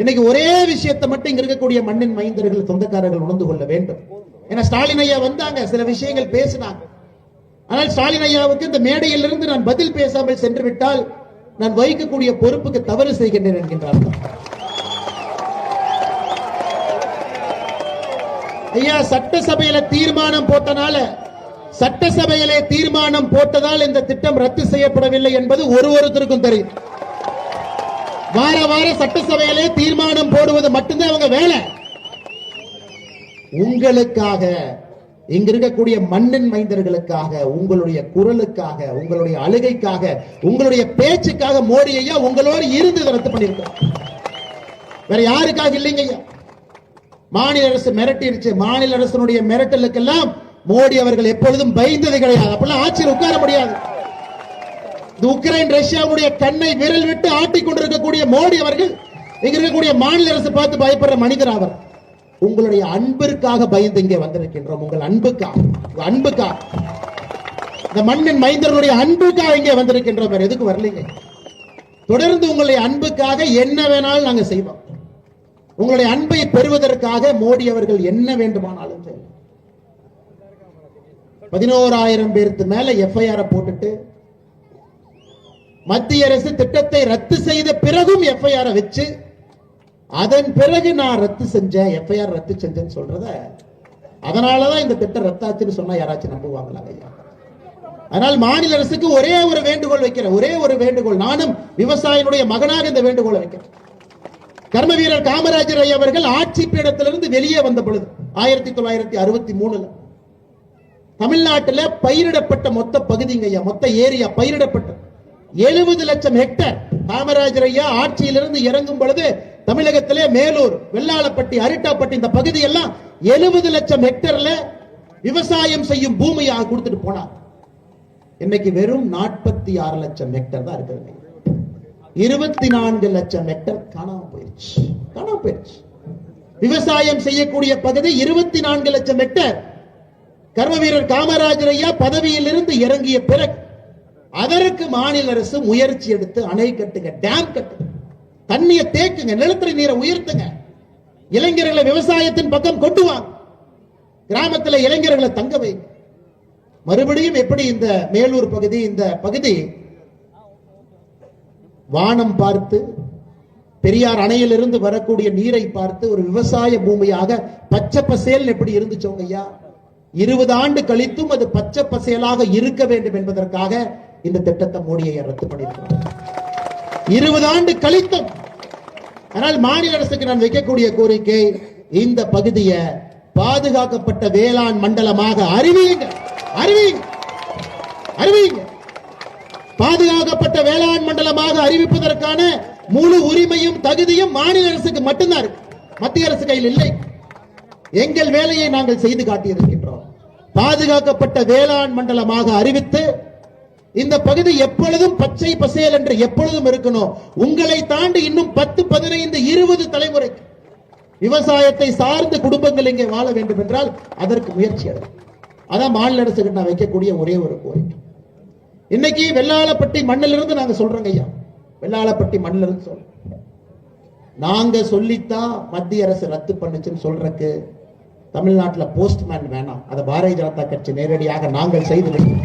இன்னைக்கு ஒரே விஷயத்தை மட்டும் இங்க இருக்கக்கூடிய மண்ணின் மைந்தர்கள் சொந்தக்காரர்கள் உணர்ந்து கொள்ள வேண்டும். ஏன்னா ஸ்டாலின் ஐயா வந்தாங்க சில விஷயங்கள் பேசினாங்க. ஆனால் ஸ்டாலின் ஐயாவுக்கு இந்த மேடையிலிருந்து நான் பதில் பேசாமல் சென்று விட்டால் நான் வகிக்கக்கூடிய பொறுப்புக்கு தவறு செய்கின்றேன் என்கின்றார்கள் ஐயா சட்டசபையில தீர்மானம் போட்டனால சட்டசபையிலே தீர்மானம் போட்டதால் இந்த திட்டம் ரத்து செய்யப்படவில்லை என்பது ஒரு ஒருத்தருக்கும் தெரியும். வார வார சட்டசபையிலே தீர்மானம் போடுவது மட்டும்தான் அவங்க வேலை. உங்களுக்காக இங்க இருக்கக்கூடிய மண்ணின் மைந்தர்களுக்காக உங்களுடைய குரலுக்காக உங்களுடைய அழுகைக்காக உங்களுடைய பேச்சுக்காக மோடி ஐயா உங்களோடு இருந்து ரத்து பண்ணியிருக்கிறோம் வேற யாருக்காக இல்லைங்க ஐயா? மாநில அரசு மிரட்டிருச்சு. மாநில அரசனுடைய மிரட்டலுக்கெல்லாம் மோடி அவர்கள் எப்பொழுதும் பயந்தது கிடையாது. அப்பெல்லாம் ஆட்சியில் உட்கார முடியாது. உக்ரைன் ரஷ்யாவுடைய கண்ணை விரல் விட்டு ஆட்டிக் கொண்டிருக்கக்கூடிய மோடி அவர்கள் இங்க இருக்கக்கூடிய மாநில அரசு பார்த்து பயப்படுற மனிதர் அவர். உங்களுடைய அன்பிற்காக பயந்து இங்கே வந்திருக்கின்றோம். உங்கள் அன்புக்காக அன்புக்கா அன்புக்காக. இந்த மண்ணின் மைந்தர்களுடைய அன்புக்காக இங்கே வந்திருக்கின்றோம். வேற எதுக்கு வரலீங்க. தொடர்ந்து உங்களுடைய அன்புக்காக என்ன வேணாலும் நாங்க செய்வோம். உங்களுடைய அன்பை பெறுவதற்காக மோடி அவர்கள் என்ன வேண்டுமானாலும் செய்யலாம். பதினோராயிரம் பேருக்கு மேல எஃப்ஐஆர் போட்டுட்டு மத்திய அரசு திட்டத்தை ரத்து செய்த பிறகும் எஃப்ஐஆர் வச்சு அதன் பிறகு நான் ரத்து செஞ்சேன். எஃப்ஐஆர் ரத்து செஞ்சேன்னு சொல்றத அதனாலதான் இந்த திட்டம் ரத்தாச்சுன்னு சொன்னா யாராச்சும் நம்புவாங்களா ஐயா? அதனால் மாநில அரசுக்கு ஒரே ஒரு வேண்டுகோள் வைக்கிறேன். ஒரே ஒரு வேண்டுகோள். நானும் விவசாயினுடைய மகனாக இந்த வேண்டுகோளை வைக்கிறேன். கர்ம வீரர் காமராஜர் ஐயா அவர்கள் ஆட்சி பீடத்திலிருந்து வெளியே வந்த பொழுது ஆயிரத்தி தொள்ளாயிரத்தி அறுபத்தி மூணுல தமிழ்நாட்டில் பயிரிடப்பட்ட மொத்த பகுதிங்க ஐயா மொத்த ஏரியா பயிரிடப்பட்ட எழுபது லட்சம் ஹெக்டேர் காமராஜர் ஐயா ஆட்சியிலிருந்து இறங்கும் பொழுது தமிழகத்திலே மேலூர் வெள்ளாளப்பட்டி அரிட்டாப்பட்டி இந்த பகுதி எல்லாம் எழுபது லட்சம் ஹெக்டர்ல விவசாயம் செய்யும் பூமியாக கொடுத்துட்டு போனார். இன்னைக்கு வெறும் நாற்பத்தி ஆறு லட்சம் ஹெக்டர் தான் இருக்கிறது இருபத்தி நான்கு லட்சம் ஹெக்டர் காணாம போயிருச்சு. காணாம போயிருச்சு. விவசாயம் செய்யக்கூடிய பகுதி இருபத்தி நான்கு லட்சம் ஹெக்டர். கர்ம வீரர் காமராஜர் ஐயா பதவியில் இருந்து இறங்கிய பிறகு அதற்கு மாநில அரசு முயற்சி எடுத்து அணை கட்டுங்க டேம் கட்டுங்க. தண்ணியை தேக்குங்க நிலத்தடி நீரை உயர்த்துங்க. இளைஞர்களை விவசாயத்தின் பக்கம் கொண்டு வாங்க. கிராமத்துல இளைஞர்களை தங்க வைங்க. மறுபடியும் எப்படி இந்த மேலூர் பகுதி இந்த பகுதி? வானம் பார்த்து பெரியார் அணையிலிருந்து வரக்கூடிய நீரை பார்த்து ஒரு விவசாய பூமியாக பச்சை பசேல் எப்படி இருந்துச்சோங்க ஐயா இருபது ஆண்டு கழித்தும் அது பச்சை பசேலாக இருக்க வேண்டும் என்பதற்காக இந்த திட்டத்தை மோடியை ரத்து பண்ணியிருக்கிறார். இருபது ஆண்டு கழித்தும் ஆனால் மாநில அரசுக்கு நான் வைக்கக்கூடிய கோரிக்கை இந்த பகுதியை பாதுகாக்கப்பட்ட வேளாண் மண்டலமாக அறிவியுங்க அறிவியுங்க அறிவியுங்க பாதுகாக்கப்பட்ட வேளாண் மண்டலமாக அறிவிப்பதற்கான முழு உரிமையும் தகுதியும் மாநில அரசுக்கு மட்டும்தான் இருக்கு. மத்திய அரசு கையில் இல்லை. எங்கள் வேலையை நாங்கள் செய்து காட்டியிருக்கின்றோம். பாதுகாக்கப்பட்ட வேளாண் மண்டலமாக அறிவித்து இந்த பகுதி எப்பொழுதும் பச்சை பசேல் என்று எப்பொழுதும் இருக்கணும். உங்களை தாண்டி இன்னும் பத்து பதினைந்து இருபது தலைமுறைக்கு விவசாயத்தை சார்ந்த குடும்பங்கள் இங்கே வாழ வேண்டும் என்றால் அதற்கு முயற்சி எடுக்கும் அதான் மாநில அரசுக்கு நான் வைக்கக்கூடிய ஒரே ஒரு கோரிக்கை. இன்னைக்கு வெள்ளாளப்பட்டி மண்ணிலிருந்து நாங்க சொல்றோங்க ஐயா. வெள்ளாளப்பட்டி மண்ணிலிருந்து சொல்றோம். நாங்க சொல்லித்தான் மத்திய அரசு ரத்து பண்ணுச்சுன்னு சொல்றதுக்கு தமிழ்நாட்டுல போஸ்ட்மேன் வேணாம். அதை பாரதிய ஜனதா கட்சி நேரடியாக நாங்கள் செய்து விட்டோம்.